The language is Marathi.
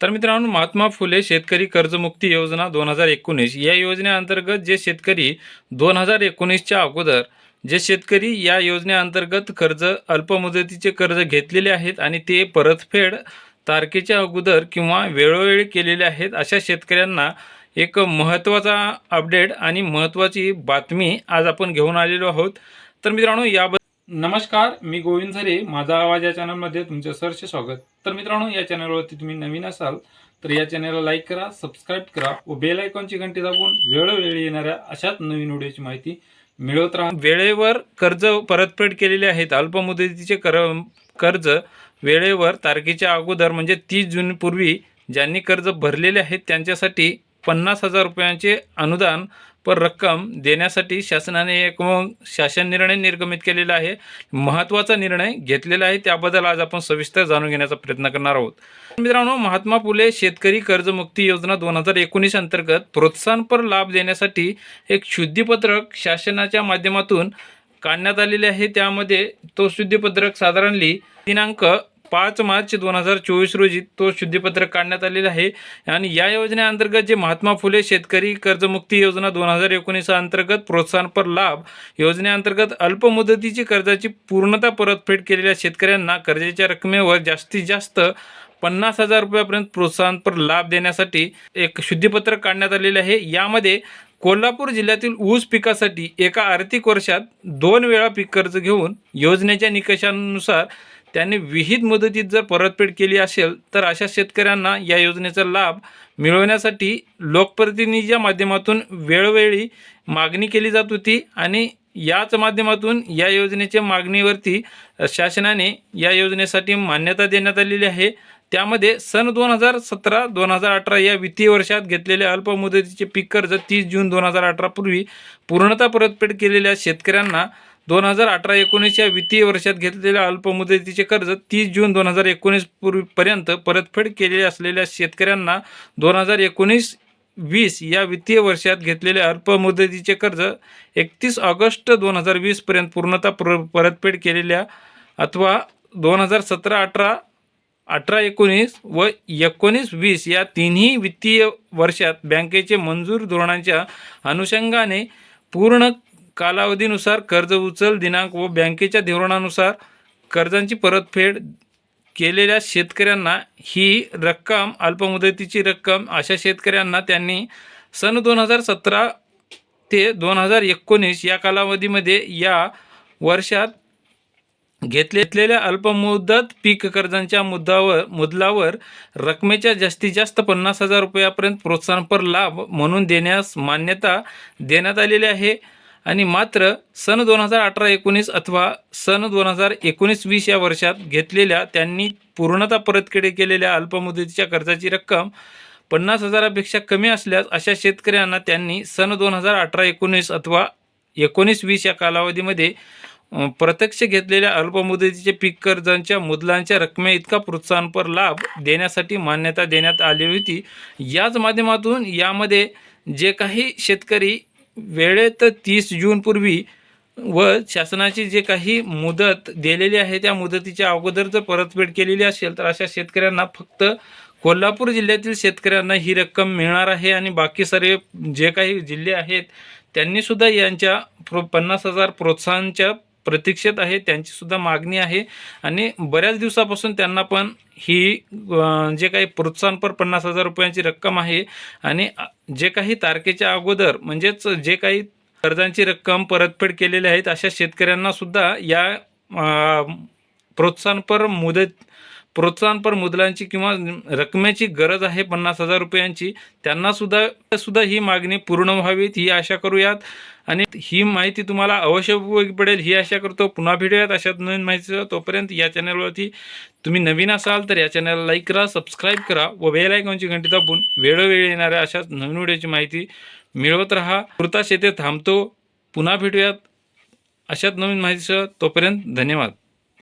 तर मित्रांनो महात्मा फुले शेतकरी कर्जमुक्ती योजना दोन हजार एकोणीस या योजनेअंतर्गत जे शेतकरी दोन हजार एकोणीसच्या अगोदर जे शेतकरी या योजनेअंतर्गत कर्ज अल्पमुदतीचे कर्ज घेतलेले आहेत आणि ते परतफेड तारखेच्या अगोदर किंवा वेळोवेळी केलेले आहेत अशा शेतकऱ्यांना एक महत्त्वाचा अपडेट आणि महत्त्वाची बातमी आज आपण घेऊन आलेलो आहोत. तर मित्रांनो याबद्दल नमस्कार मी गोविंद झरे माझा आवाज या चॅनलमध्ये तुमचं सरचे स्वागत. तर मित्रांनो या चॅनलवरती तुम्ही नवीन असाल तर या चॅनलला लाईक करा सबस्क्राईब करा व बेल आयकॉनची घंटी दाबून वेळोवेळी येणाऱ्या अशाच नवीन व्हिडिओची माहिती मिळवत राहा. वेळेवर कर्ज परतफेड केलेले आहेत. अल्पमुदतीचे कर कर्ज वेळेवर तारखेच्या अगोदर म्हणजे तीस जूनपूर्वी ज्यांनी कर्ज भरलेले आहेत त्यांच्यासाठी पन्नास हजार रुपयांचे अनुदान पर रक्कम देण्यासाठी शासनाने एक मग शासन निर्णय निर्गमित केलेला आहे. महत्त्वाचा निर्णय घेतलेला आहे. त्याबद्दल आज आपण सविस्तर जाणून घेण्याचा प्रयत्न करणार आहोत. मित्रांनो महात्मा फुले शेतकरी कर्जमुक्ती योजना दोन हजार एकोणीस अंतर्गत प्रोत्साहनपर लाभ देण्यासाठी एक शुद्धीपत्रक शासनाच्या माध्यमातून काढण्यात आलेले आहे. त्यामध्ये तो शुद्धीपत्रक साधारणली दिनांक पाच मार्च दोन हजार चोवीस रोजी तो शुद्धीपत्रक काढण्यात आलेला आहे. आणि या योजनेअंतर्गत जे महात्मा फुले शेतकरी कर्जमुक्ती योजना दोन हजार एकोणीस अंतर्गत प्रोत्साहनपर लाभ योजनेअंतर्गत अल्पमुदतीची कर्जाची पूर्णता परतफेड केलेल्या शेतकऱ्यांना कर्जाच्या रकमेवर जास्तीत जास्त पन्नास हजार रुपयापर्यंत प्रोत्साहनपर लाभ देण्यासाठी एक शुद्धीपत्रक काढण्यात आलेले आहे. यामध्ये कोल्हापूर जिल्ह्यातील ऊस पिकासाठी एका आर्थिक वर्षात दोन वेळा पीक कर्ज घेऊन योजनेच्या निकषानुसार त्यांनी विहित मुदतीत जर परतफेड केली असेल तर अशा शेतकऱ्यांना या योजनेचा लाभ मिळवण्यासाठी लोकप्रतिनिधीच्या माध्यमातून वेळोवेळी मागणी केली जात होती आणि याच माध्यमातून या योजनेच्या मागणीवरती शासनाने या योजनेसाठी मान्यता देण्यात आलेली आहे. त्यामध्ये सन दोन हजार सतरा दोन हजार अठरा या वित्तीय वर्षात घेतलेले अल्पमुदतीचे पीक कर्ज तीस जून दोन हजार अठरापूर्वी पूर्णतः परतफेड केलेल्या शेतकऱ्यांना दोन हजार अठरा एकोणीस या वित्तीय वर्षात घेतलेल्या अल्पमुदतीचे कर्ज तीस जून दोन हजार एकोणीस पूर्वीपर्यंत परतफेड केलेले असलेल्या शेतकऱ्यांना दोन हजार एकोणीस वीस या वित्तीय वर्षात घेतलेले अल्पमुदतीचे कर्ज एकतीस ऑगस्ट दोन हजार वीसपर्यंत पूर्णतः पर परतफेड केलेल्या अथवा दोन हजार सतरा अठरा अठरा एकोणीस व एकोणीस वीस या तिन्ही वित्तीय वर्षात बँकेचे मंजूर धोरणांच्या अनुषंगाने पूर्ण कालावधीनुसार कर्ज उचल दिनांक व बँकेच्या धोरणानुसार कर्जांची परतफेड केलेल्या शेतकऱ्यांना ही रक्कम अल्पमुदतीची रक्कम अशा शेतकऱ्यांना त्यांनी सन दोन हजार सतरा ते दोन हजार एकोणीस या कालावधीमध्ये या वर्षात घेतलेल्या अल्पमुदत पीक कर्जांच्या मुद्दावर मुदलावर रकमेच्या जास्तीत जास्त पन्नास हजार रुपयापर्यंत प्रोत्साहनपर लाभ म्हणून देण्यास मान्यता देण्यात आलेली आहे. आणि मात्र सन दोन हजार अठरा एकोणीस अथवा सन दोन हजार एकोणीस वीस या वर्षात घेतलेल्या त्यांनी पूर्णतः परतफेड केलेल्या अल्पमुदतीच्या कर्जाची रक्कम पन्नास हजारापेक्षा कमी असल्यास अशा शेतकऱ्यांना त्यांनी सन दोन हजार अठरा एकोणीस अथवा एकोणीस वीस या कालावधीमध्ये प्रत्यक्ष घेतलेल्या अल्पमुदतीचे पीक कर्जांच्या मुदलांच्या रकमे इतका प्रोत्साहनपर लाभ देण्यासाठी मान्यता देण्यात आली होती. याच माध्यमातून यामध्ये जे काही शेतकरी वेळेत तीस जूनपूर्वी व शासनाची जे काही मुदत दिलेली आहे त्या मुदतीच्या अगोदर जर परतफेड केलेली असेल तर अशा शेतकऱ्यांना फक्त कोल्हापूर जिल्ह्यातील शेतकऱ्यांना ही रक्कम मिळणार आहे आणि बाकी सर्व जे काही जिल्हे आहेत त्यांनीसुद्धा यांच्या प्रो पन्नास हजार प्रोत्साहनच्या प्रतीक्षेत आहे त्यांची सुद्धा मागणी आहे. आणि बऱ्याच दिवसापासून त्यांना पण ही जे काही प्रोत्साहनपर पन्नास हजार रुपयांची रक्कम आहे आणि जे काही तारखेच्या अगोदर म्हणजेच जे काही कर्जांची रक्कम परतफेड केलेली आहेत अशा शेतकऱ्यांना सुद्धा या प्रोत्साहनपर मुदत प्रोत्साहनपर मुदलांची किंवा रकमेची गरज आहे पन्नास हजार रुपयांची त्यांना सुद्धा सुद्धा ही मागणी पूर्ण व्हावीत ही आशा करूयात. आणि ही माहिती तुम्हाला अवश्य उपयोगी पडेल ही आशा करतो पुन्हा भेटूयात अशात नवीन माहितीचं तोपर्यंत या चॅनलवरती तुम्ही नवीन असाल तर या चॅनलला लाईक करा सबस्क्राईब करा व बेल आयकॉनची घंटी दाबून वेळोवेळी येणाऱ्या अशाच नवीन व्हिडिओची माहिती मिळवत राहा. कृता येथे थांबतो. पुन्हा भेटूयात अशाच नवीन माहितीसह. तोपर्यंत धन्यवाद.